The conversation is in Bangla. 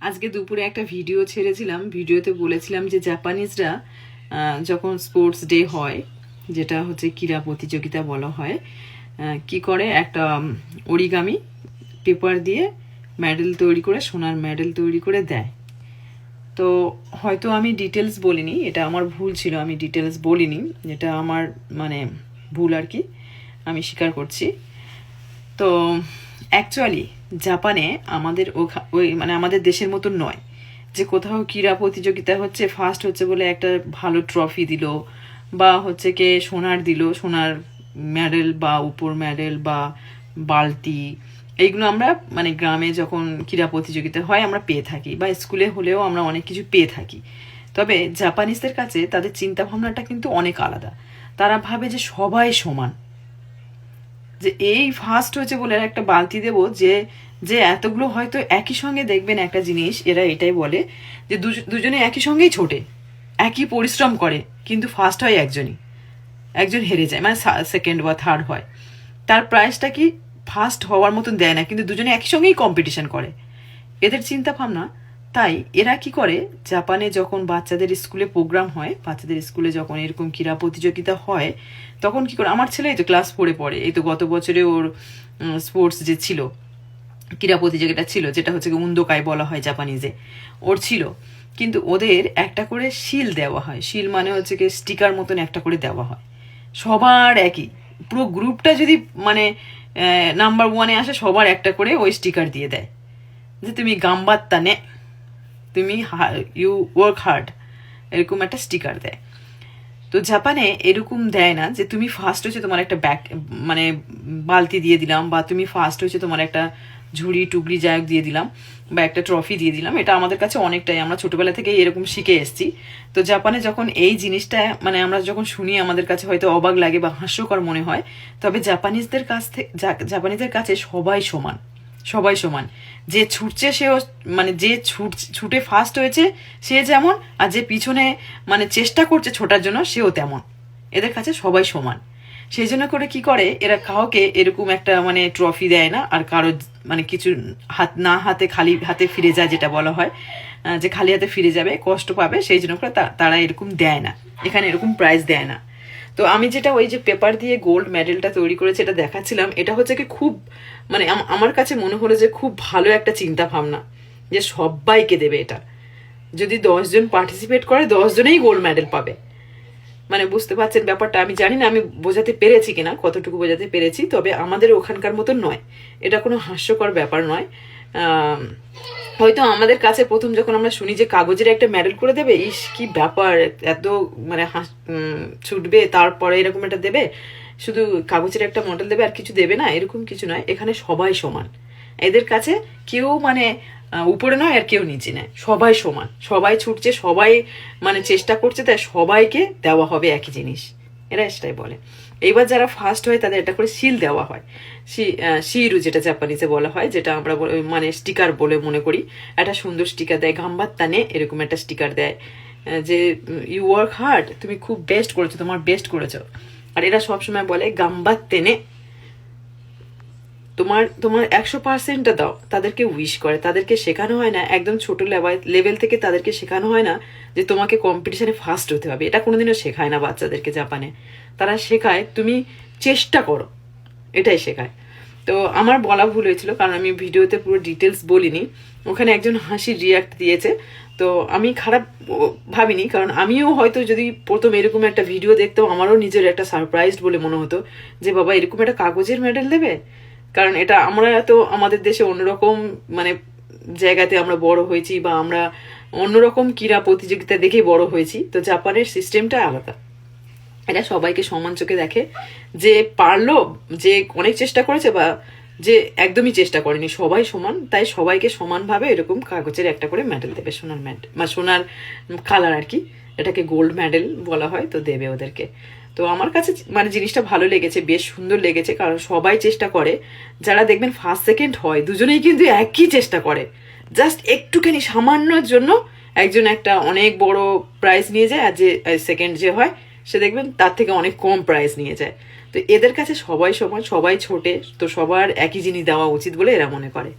আজকে দুপুরে একটা ভিডিও ছেড়েছিলাম, ভিডিওতে বলেছিলাম যে জাপানিজরা যখন স্পোর্টস ডে হয়, যেটা হচ্ছে ক্রীড়া প্রতিযোগিতা বলা হয় কি করে? একটা অরিগামি পেপার দিয়ে মেডেল তৈরি করে, সোনার মেডেল তৈরি করে দেয়। তো হয়তো আমি ডিটেলস বলিনি, এটা আমার ভুল ছিল, আমি ডিটেলস বলিনি, এটা আমার মানে ভুল আর কি, আমি স্বীকার করছি। তো অ্যাকচুয়ালি জাপানে আমাদের ওই মানে আমাদের দেশের মতন নয়। যে কোথাও ক্রীড়া প্রতিযোগিতা হচ্ছে ফার্স্ট হচ্ছে বলে একটা ভালো ট্রফি দিল, বা হচ্ছে কে সোনার দিল, সোনার মেডেল বা উপর মেডেল বা বালতি। এইগুলো আমরা মানে গ্রামে যখন ক্রীড়া প্রতিযোগিতা হয়, আমরা পেয়ে থাকি, বা স্কুলে হলেও আমরা অনেক কিছু পেয়ে থাকি। তবে জাপানিজদের কাছে তাদের চিন্তা ভাবনাটা কিন্তু অনেক আলাদা। তারা ভাবে যে সবাই সমান। যে এই ফার্স্ট হয়েছে বলে একটা বালতি দেবো যে যে এতগুলো হয়তো একই সঙ্গে দেখবেন একটা জিনিস, এরা এটাই বলে যে দুজ- দুজনে একই সঙ্গেই ছোটে, একই পরিশ্রম করে, কিন্তু ফার্স্ট হয় একজনই, একজন হেরে যায় মানে সেকেন্ড বা থার্ড হয়। তার প্রাইসটা কি ফার্স্ট হওয়ার মতন দেয় না, কিন্তু দুজনে একই সঙ্গেই কম্পিটিশন করে। এদের চিন্তা ভাবনা তাই এরা কি করে? জাপানে যখন বাচ্চাদের স্কুলে প্রোগ্রাম হয়, বাচ্চাদের স্কুলে যখন এরকম ক্রীড়া প্রতিযোগিতা হয়, তখন কি করে? আমার ছেলে এই তো ক্লাস ফোরে পড়ে। এই তো গত বছরে ওর স্পোর্টস যে ছিল, ক্রীড়া প্রতিযোগিতা ছিল, যেটা হচ্ছে কি উন্দোকাই বলা হয় জাপানিজে, ওর ছিল। কিন্তু ওদের একটা করে শিল দেওয়া হয়। শিল মানে হচ্ছে কি স্টিকার মতন একটা করে দেওয়া হয়। সবার একই। পুরো গ্রুপটা যদি মানে নাম্বার ওয়ানে আসে, সবার একটা করে ওই স্টিকার দিয়ে দেয়। যে তুমি গাম্বাত্তা নে তুমি ইউ ওয়ার্ক হার্ড এরকম একটা স্টিকার দেয়। তো জাপানে এরকম দেয় না যে তুমি ফার্স্ট হচ্ছে তোমার একটা ব্যাগ মানে বালতি দিয়ে দিলাম বা তুমি ফার্স্ট হচ্ছে তোমার একটা ঝুড়ি, টুকরি যাই দিয়ে দিলাম বা একটা ট্রফি দিয়ে দিলাম। এটা আমাদের কাছে অনেকটাই, আমরা ছোটবেলা থেকে এরকম শিখে এসেছি। তো জাপানে যখন এই জিনিসটা মানে আমরা যখন শুনি আমাদের কাছে হয়তো অবাক লাগে বা হাস্যকর মনে হয়, তবে জাপানিজদের কাছ থেকে জাপানিজদের কাছে সবাই সমান। সবাই সমান। যে ছুটছে সেও মানে যে ছুট, ছুটে ফার্স্ট হয়েছে, সে যেমন, আর যে পিছনে মানে চেষ্টা করছে ছোটার জন্য, সেও তেমন। এদের কাছে সবাই সমান। সেই জন্য করে কি করে, এরা কাউকে এরকম একটা মানে ট্রফি দেয় না, আর কারও মানে কিছু হাত, না হাতে খালি হাতে ফিরে যায়, যেটা বলা হয় যে খালি হাতে ফিরে যাবে, কষ্ট পাবে, সেই জন্য করে তারা এরকম দেয় না। এখানে এরকম প্রাইজ দেয় না। তো আমি যেটা ওই যে পেপার দিয়ে গোল্ড মেডেলটা তৈরি করেছে এটা দেখাচ্ছিলাম, এটা হচ্ছে কি খুব মানে আমার কাছে মনে হলো যে খুব ভালো একটা চিন্তা ভাবনা যে সবাইকে দেবে এটা। যদি দশজন পার্টিসিপেট করে, দশজনেই গোল্ড মেডেল পাবে। মানে বুঝতে পারছেন ব্যাপারটা? আমি জানি না, আমি বোঝাতে পেরেছি কিনা, কতটুকু বোঝাতে পেরেছি, তবে আমাদের ওখানকার মতো নয়। এটা কোনো হাস্যকর ব্যাপার নয়। হয়তো আমাদের কাছে প্রথম যখন আমরা শুনি যে কাগজের একটা মেডেল করে দেবে, ইস, কি ব্যাপার, এত মানে হাস ছুটবে, তারপরে এরকম একটা দেবে? শুধু কাগজের একটা মডেল দেবে আর কিছু দেবে না, এরকম কিছু নয়, এখানে সবাই সমান। এদের কাছে কেউ মানে উপরে নয় আর কেউ নিচে নয়, সবাই সমান। সবাই ছুটছে, সবাই মানে চেষ্টা করছে, তাই সবাইকে দেওয়া হবে একই জিনিস। এরা সেটাই বলে। এইবার যারা ফার্স্ট হয়, তাদের একটা করে শিল দেওয়া হয়। শি- শিরু যেটা জাপানিজে বলা হয়, যেটা আমরা মানে স্টিকার বলে মনে করি। একটা সুন্দর স্টিকার দেয়, গাম্বার তানে এরকম একটা স্টিকার দেয়। যে ইউ ওয়ার্ক হার্ড তুমি খুব বেস্ট করেছ, তোমার বেস্ট করেছ। আর এরা সবসময় বলে, গাম্বার তেনে তোমার তোমার একশো পার্সেন্টটা দাও, তাদেরকে উইশ করে। তাদেরকে শেখানো হয় না, একদম ছোট লেভেল থেকে তাদেরকে শেখানো হয় না যে তোমাকে কম্পিটিশনে ফার্স্ট হতে হবে। এটা কোনোদিনও শেখায় না বাচ্চাদেরকে জাপানে। তারা শেখায়, তুমি চেষ্টা করো। এটাই শেখায়। তো আমার বলা ভুল হয়েছিল, কারণ আমি ভিডিওতে পুরো ডিটেলস বলিনি। ওখানে একজন হাসির রিয়াক্ট দিয়েছে। তো আমি খারাপ ভাবিনি, কারণ আমিও হয়তো যদি প্রথম এরকম একটা ভিডিও দেখতাম, আমারও নিজের একটা সারপ্রাইজড বলে মনে হতো যে, বাবা, এরকম একটা কাগজের মেডেল দেবে? কারণ এটা আমরা তো আমাদের দেশে অন্যরকম মানে জায়গাতে আমরা বড় হয়েছি বা আমরা অন্যরকম ক্রীড়া প্রতিযোগিতা দেখেই বড় হয়েছি, তো জাপানের সিস্টেমটা আলাদা। এটা সবাইকে সমান চোখে দেখে যে পারল, যে অনেক চেষ্টা করেছে বা যে একদমই চেষ্টা করেনি, সবাই সমান, তাই সবাইকে সমানভাবে এরকম কাগজের একটা করে মেডেল দেবে, সোনার মেডেল বা সোনার কালার আর কি, এটাকে গোল্ড মেডেল বলা হয়, তো দেবে ওদেরকে। তো আমার কাছে মানে জিনিসটা ভালো লেগেছে, বেশ সুন্দর লেগেছে, কারণ সবাই চেষ্টা করে। যারা দেখবেন ফার্স্ট সেকেন্ড হয়, দুজনেই কিন্তু একই চেষ্টা করে। জাস্ট একটুখানি সামান্যর জন্য একজন একটা অনেক বড় প্রাইজ নিয়ে যায়, আর যে সেকেন্ড যে হয়, সে দেখবেন তার থেকে অনেক কম প্রাইজ নিয়ে যায়। তো এদের কাছে সবাই সমান, সবাই ছোটে, তো সবার একই জিনিস দেওয়া উচিত বলে এরা মনে করে।